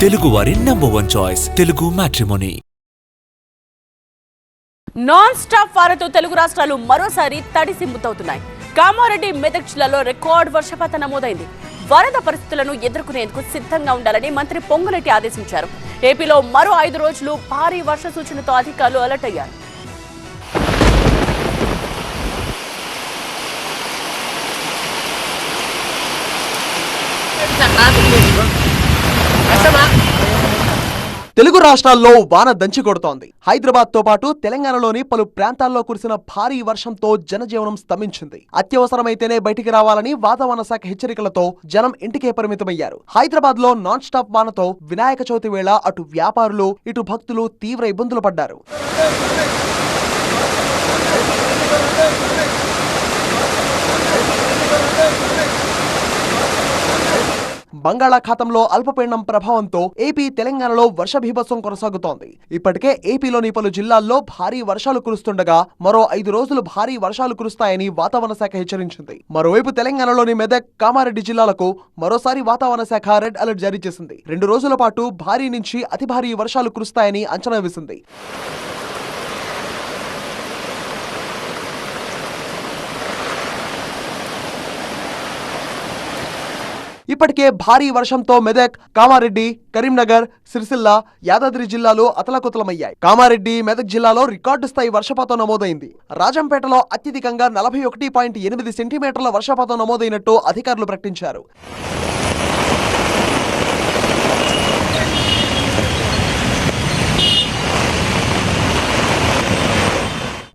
తెలుగువారి number one choice Telugu matrimony non stop వారతో Telugu రాష్ట్రాలు మరోసారి తడిసి సిమ్ముతవుతున్నాయి. కామారెడ్డి మెదక్ జిల్లాలో రికార్డ్ వర్షపాతం నమోదైంది. వరద పరిస్థితులను ఎదుర్కొనేందుకు సిద్ధంగా ఉండాలని మంత్రి పొంగులెట్టి ఆదేశించారు. ఏపీలో మరో ఐదు రోజులు భారీ వర్ష సూచనతో అధికారులు అలర్ట్ అయ్యారు. తెలుగు రాష్ట్రాల్లో వాన దంచి కొడుతోంది. హైదరాబాద్తో పాటు తెలంగాణలోని పలు ప్రాంతాల్లో కురిసిన భారీ వర్షంతో జనజీవనం స్తంభించింది. అత్యవసరమైతేనే బయటికి రావాలని వాతావరణ శాఖ హెచ్చరికలతో జనం ఇంటికే పరిమితమయ్యారు. హైదరాబాద్లో నాన్ స్టాప్ వానతో వినాయక చవితి వేళ అటు వ్యాపారులు ఇటు భక్తులు తీవ్ర ఇబ్బందులు పడ్డారు. బంగాళాఖాతంలో అల్పపీడనం ప్రభావంతో ఏపీ తెలంగాణలో వర్ష బీభత్సం కొనసాగుతోంది. ఇప్పటికే ఏపీలోని పలు జిల్లాల్లో భారీ వర్షాలు కురుస్తుండగా మరో ఐదు రోజులు భారీ వర్షాలు కురుస్తాయని వాతావరణ శాఖ హెచ్చరించింది. మరోవైపు తెలంగాణలోని మెదక్ కామారెడ్డి జిల్లాలకు మరోసారి వాతావరణ శాఖ రెడ్ అలర్ట్ జారీ చేసింది. రెండు రోజుల పాటు భారీ నుంచి అతి భారీ వర్షాలు కురుస్తాయని అంచనా వేసింది. ఇప్పటికే భారీ వర్షంతో మెదక్ కామారెడ్డి కరీంనగర్ సిరిసిల్ల యాదాద్రి జిల్లాలు అతలకుతలమయ్యాయి. కామారెడ్డి మెదక్ జిల్లాలో రికార్డు స్థాయి వర్షపాతం నమోదైంది. రాజంపేటలో అత్యధికంగా నలభై ఒకటి పాయింట్ ఎనిమిది సెంటీమీటర్ల వర్షపాతం నమోదైనట్టు అధికారులు ప్రకటించారు.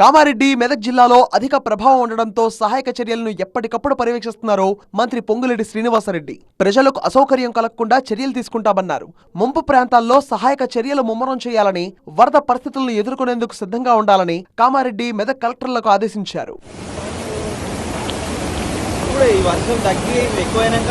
కామారెడ్డి మెదక్ జిల్లాలో అధిక ప్రభావం ఉండడంతో సహాయక చర్యలను ఎప్పటికప్పుడు పర్యవేక్షిస్తున్నారు మంత్రి పొంగులేటి శ్రీనివాసరెడ్డి. ప్రజలకు అసౌకర్యం కలగకుండా చర్యలు తీసుకుంటామన్నారు. ముంపు ప్రాంతాల్లో సహాయక చర్యలు ముమ్మరం చేయాలని వరద పరిస్థితులను ఎదుర్కొనేందుకు సిద్ధంగా ఉండాలని కామారెడ్డి మెదక్ కలెక్టర్లకు ఆదేశించారు. ఈ వర్షం తగ్గి ఎక్కువైనాక